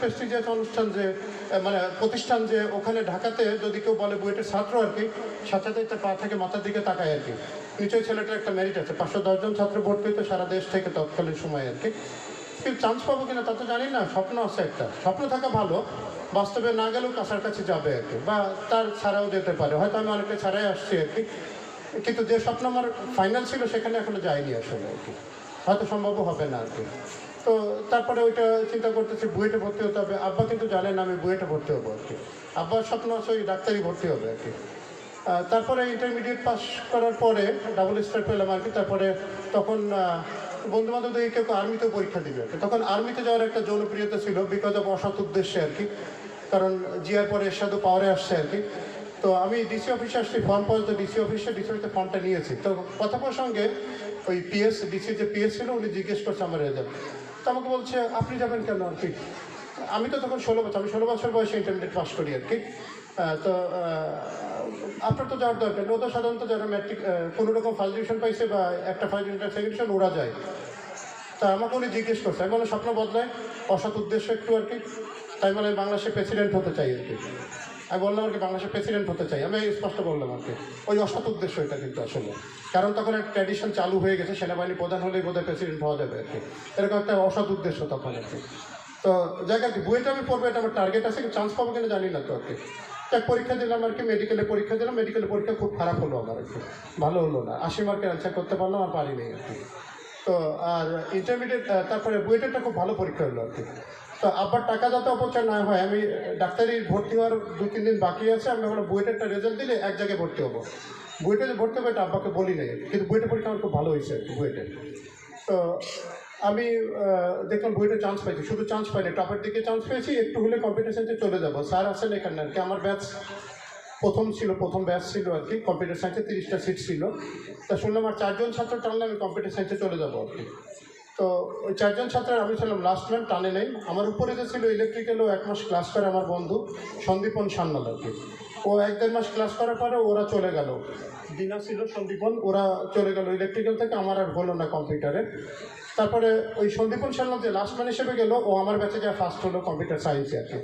Prestigious অনুষ্ঠান যে মানে প্রতিষ্ঠান যে ওখানে ঢাকাতে যদি কেউ বলে বুয়েটের ছাত্র আর কি, সাথে সাথে পা থেকে মাথার দিকে তাকায় আর কি। নিশ্চয়ই ছেলেটার একটা মেরিট আছে, পাঁচশো দশজন ছাত্র ভর্তি হতো সারা দেশ থেকে তৎকালীন সময় আর কি। কিন্তু চান্স পাবো কিনা তা তো জানি না, স্বপ্ন আছে একটা। স্বপ্ন থাকা ভালো, বাস্তবে না গেলেও কাছার কাছে যাবে আর কি, বা তার ছাড়াও যেতে পারে। হয়তো আমি অনেকটা ছাড়াই আসছি আর কি, কিন্তু যে স্বপ্ন আমার ফাইনাল ছিল সেখানে এখনও যায়নি আসলে আর কি। হয়তো সম্ভব হবে না আর কি। তো তারপরে ওইটা চিন্তা করতেছি, বুয়েটে ভর্তি হতে হবে। আব্বা কিন্তু জানেন আমি বুয়েটে ভর্তি হব আর কি। আব্বার স্বপ্ন আছে ওই ডাক্তারি ভর্তি হবে আর কি। তারপরে ইন্টারমিডিয়েট পাস করার পরে ডাবল স্টার পেলাম আর কি। তারপরে তখন বন্ধু বান্ধবদের কেউ আর্মিতেও পরীক্ষা দিবে। তখন আর্মিতে যাওয়ার একটা জনপ্রিয়তা ছিল বিকজ অফ অসৎ উদ্দেশ্যে আর কি। কারণ জিয়ার পরে এরশাদও পাওয়ারে আসছে আর কি। তো আমি ডিসি অফিসে আসছি ফর্ম পাওয়া তো ডিসি অফিসে ডিসি অফিসে ফর্মটা নিয়েছি। তো কথা প্রসঙ্গে ওই পিএস ডিসি যে পিএস ছিল, উনি জিজ্ঞেস করছে আমার রেজাল্ট তো আমাকে বলছে, আপনি যাবেন কেন আর কি? আমি তো তখন ষোলো বছর, আমি ষোলো বছর বয়সে ইন্টারমিডিয়েট পাস করি আর কি। তো আপনার তো যাওয়ার দরকার। ও তো সাধারণত যারা ম্যাট্রিক কোনো রকম ফার্স্ট ডিভিশন পাইছে বা একটা ফার্স্ট ডিভিশন সেকেন্ড ডিভিশন ওরা যায়। তা আমাকে উনি জিজ্ঞেস করছে, আমি বললাম, স্বপ্ন বদলায়, অসৎ উদ্দেশ্য একটু আর কি। তাই বলে বাংলাদেশের প্রেসিডেন্ট হতে চাই আর কি। আমি বললাম আর কি, বাংলাদেশের প্রেসিডেন্ট হতে চাই। আমি স্পষ্ট বললাম আর কি। ওই অসৎ উদ্দেশ্য এটা কিন্তু আসলে। কারণ তখন একটা ট্র্যাডিশন চালু হয়ে গেছে, সেনাবাহিনী প্রধান হলেই বোধহয় প্রেসিডেন্ট হওয়া যাবে আর কি। এরকম একটা অসৎ উদ্দেশ্য তখন আর কি। তো জায়গা কি বুয়েটা আমি পড়ব, এটা আমার টার্গেট আছে, কিন্তু চান্স পাবো কিনা জানি না তো আর কি। এক পরীক্ষা দিলাম আর কি মেডিকেলে পরীক্ষা দিলাম মেডিকেলে পরীক্ষা খুব খারাপ হলো আমার আর কি। ভালো হলো না। আশি মার্কের অ্যান্সার করতে পারলাম, আর পারিনি আর কি। তো, আর ইন্টারমিডিয়েট তারপরে বুয়েটেরটা খুব ভালো পরীক্ষা হলো আর কি। তো, আবার টাকা যাতে অপচয় না হয়, আমি ডাক্তারি ভর্তি হওয়ার দু তিন দিন বাকি আছে, আমি ভাবলাম বুয়েটেরটা রেজাল্ট দিলে এক জায়গায় ভর্তি হব। বুয়েটে যে ভর্তি হবে এটা আব্বাকে বলি নাই, কিন্তু বুয়েটের পরীক্ষা আমার খুব ভালো হয়েছে বুয়েটে তো, আমি দেখলাম বইটা চান্স পাইছি, শুধু চান্স পাইনি টপের দিকে চান্স পেয়েছি, একটু হলে কম্পিউটার চলে যাব। স্যার আসেন এখানে আর কি, আমার ব্যাচ প্রথম ছিল, প্রথম ব্যাচ ছিল আর কি কম্পিউটার সায়েন্সে তিরিশটা সিট ছিল। তা শুনলাম আর চারজন ছাত্র টানলে আমি কম্পিউটার সায়েন্সে চলে যাব আর কি। তো ওই চারজন ছাত্রের আমি ছিলাম লাস্ট ম্যান টানে নেই। আমার উপরে যে ছিল ইলেকট্রিক্যালও এক মাস ক্লাস করে আমার বন্ধু সন্দীপন সান্নাল আর কি। ও এক দেড় মাস ক্লাস করার পরে ওরা চলে গেল। দিনা ছিল সন্দীপন, ওরা চলে গেল ইলেকট্রিক্যাল থেকে, আমার আর হলো না কম্পিউটারে তারপরে ওই সন্দীপন সান্নাল যে লাস্ট ম্যান হিসেবে গেল, ও আমার ব্যাচে যা ফার্স্ট হলো কম্পিউটার সায়েন্সে আর কি।